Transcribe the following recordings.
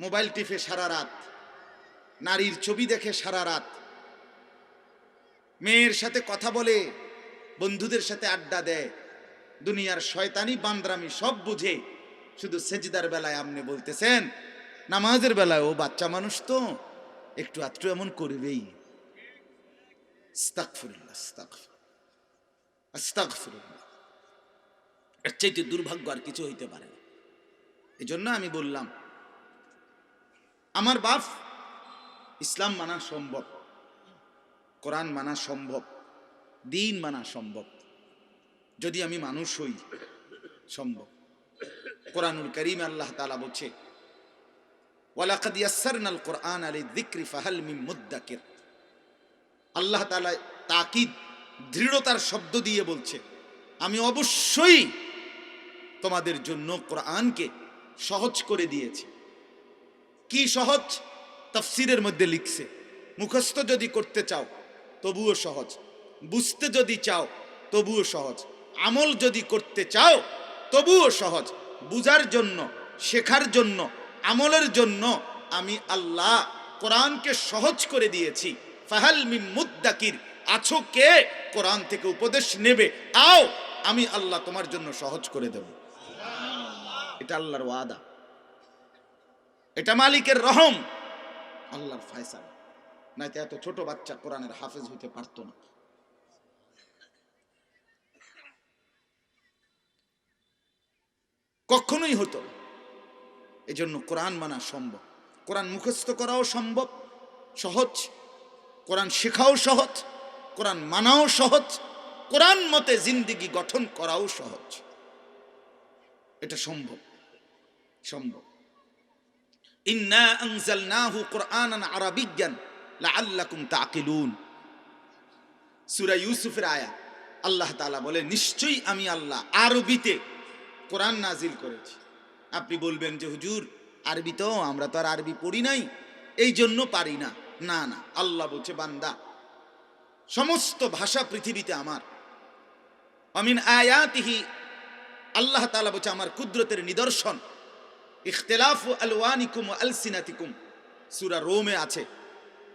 Mobile টিপে সারা রাত, নারীর ছবি দেখে সারা রাত। মেয়ের সাথে কথা বলে, বন্ধুদের সাথে আড্ডা দেয়। দুনিয়ার শয়তানি, বান্দ্রামি সব বুঝে শুধু সেজদার বেলায় আপনি বলতেছেন, নামাজের বেলায় ও বাচ্চা মানুষ তো একটু আধটু এমন করবেই। এর চাইতে দুর্ভাগ্য আর কিছু হইতে পারে এজন্য আমি বললাম আমার বাপ ইসলাম মানা সম্ভব, কোরআন মানা সম্ভব, দিন মানা সম্ভব। যদি আমি মানুষ হই, সম্ভব। কোরআনুল করিম আল্লাহ তালা বলছে, ওয়ালাকাদ ইয়াসসারনাল কোরআন আলী যিকরি ফাহাল মিন মুদ্দাকির। আল্লাহ তাআলা তাকিদ, দৃঢ়তার শব্দ দিয়ে বলছে, আমি অবশ্যই তোমাদের জন্য কোরআনকে সহজ করে দিয়েছি। কি সহজ? তাফসিরের মধ্যে লিখছে, মুখস্থ যদি করতে চাও, তবুও সহজ। বুঝতে যদি চাও, তবুও সহজ। আমল যদি করতে চাও, তবুও সহজ। বুঝার জন্য, শেখার জন্য, আমলের জন্য আমি আল্লাহ কোরআনকে সহজ করে দিয়েছি। ফাহাল মিম আছো কে? কোরআন থেকে উপদেশ নেবে। আও, আমি আল্লাহ তোমার জন্য সহজ করে দেব। এটা আল্লাহর ওয়াদা। এটা মালিকের রহম। আল্লাহর ফায়সাল। নাইতে এত ছোট বাচ্চা কোরআনের হাফেজ হইতে পারতো না। কখনোই হতো এই জন্য কোরআন মানা সম্ভব। কোরআন মুখস্থ করাও সম্ভব, সহজ। কোরআন শেখাও সহজ, কোরআন মানাও সহজ, কোরআন মতে জিন্দিগি গঠন করাও সহজ। এটা সম্ভব সম্ভব। ইন্না আনজালনাহু কুরআনান আরাবিয়্যান লাআল্লাকুম তাকিলুন সূরা ইউসুফের আয়া। আল্লাহ তাআলা বলে নিশ্চয়ই আমি আল্লাহ আরবিতে কোরআন নাজিল করেছি। আপনি বলবেন যে, হুজুর, আরবি তো, আমরা তো আর আরবি পড়ি নাই। এই জন্য পারি না। না না, আল্লাহ বলছে, বান্দা, সমস্ত ভাষা পৃথিবীতে আমার। আমিন আয়াতিহি, আল্লাহ তাআলা বলছে, আমার কুদরতের নিদর্শন। ইখতিলাফ আলওয়ানিকুম আলসিনাতিকুম। সূরা রোমে আছে।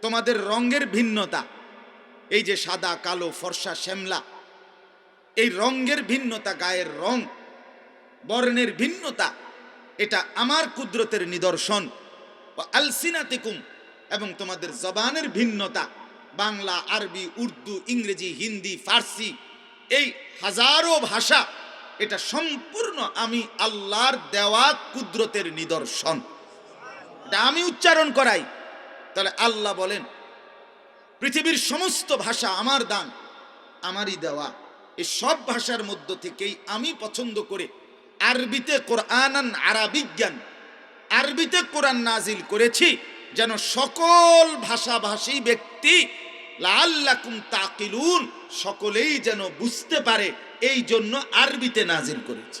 তোমাদের রঙের ভিন্নতা, এই যে সাদা, কালো, ফর্সা, শ্যামলা, এই রঙের ভিন্নতা, গায়ের রং, বর্ণের ভিন্নতা, এটা আমার কুদরতের নিদর্শন। ও আলসিনাতিকুম, এবং তোমাদের জবানের ভিন্নতা, বাংলা, আরবি, উর্দু, ইংরেজি, হিন্দি, ফার্সি, এই হাজারো ভাষা এটা সম্পূর্ণ আমি আল্লাহর দেওয়া কুদরতের নিদর্শন। এটা আমি উচ্চারণ করাই। তাহলে আল্লাহ বলেন, পৃথিবীর সমস্ত ভাষা আমার দান, আমারই দেওয়া। এই সব ভাষার মধ্য থেকেই আমি পছন্দ করে আরবিতে কোরআনান আরাবিজ্ঞান, আরবিতে কোরআন নাজিল করেছি যেন সকল ভাষাভাষী ব্যক্তি লাল্লাকুম তাকিলুন, সকলেই যেন বুঝতে পারে এই জন্য আরবিতে নাজিল করেছি।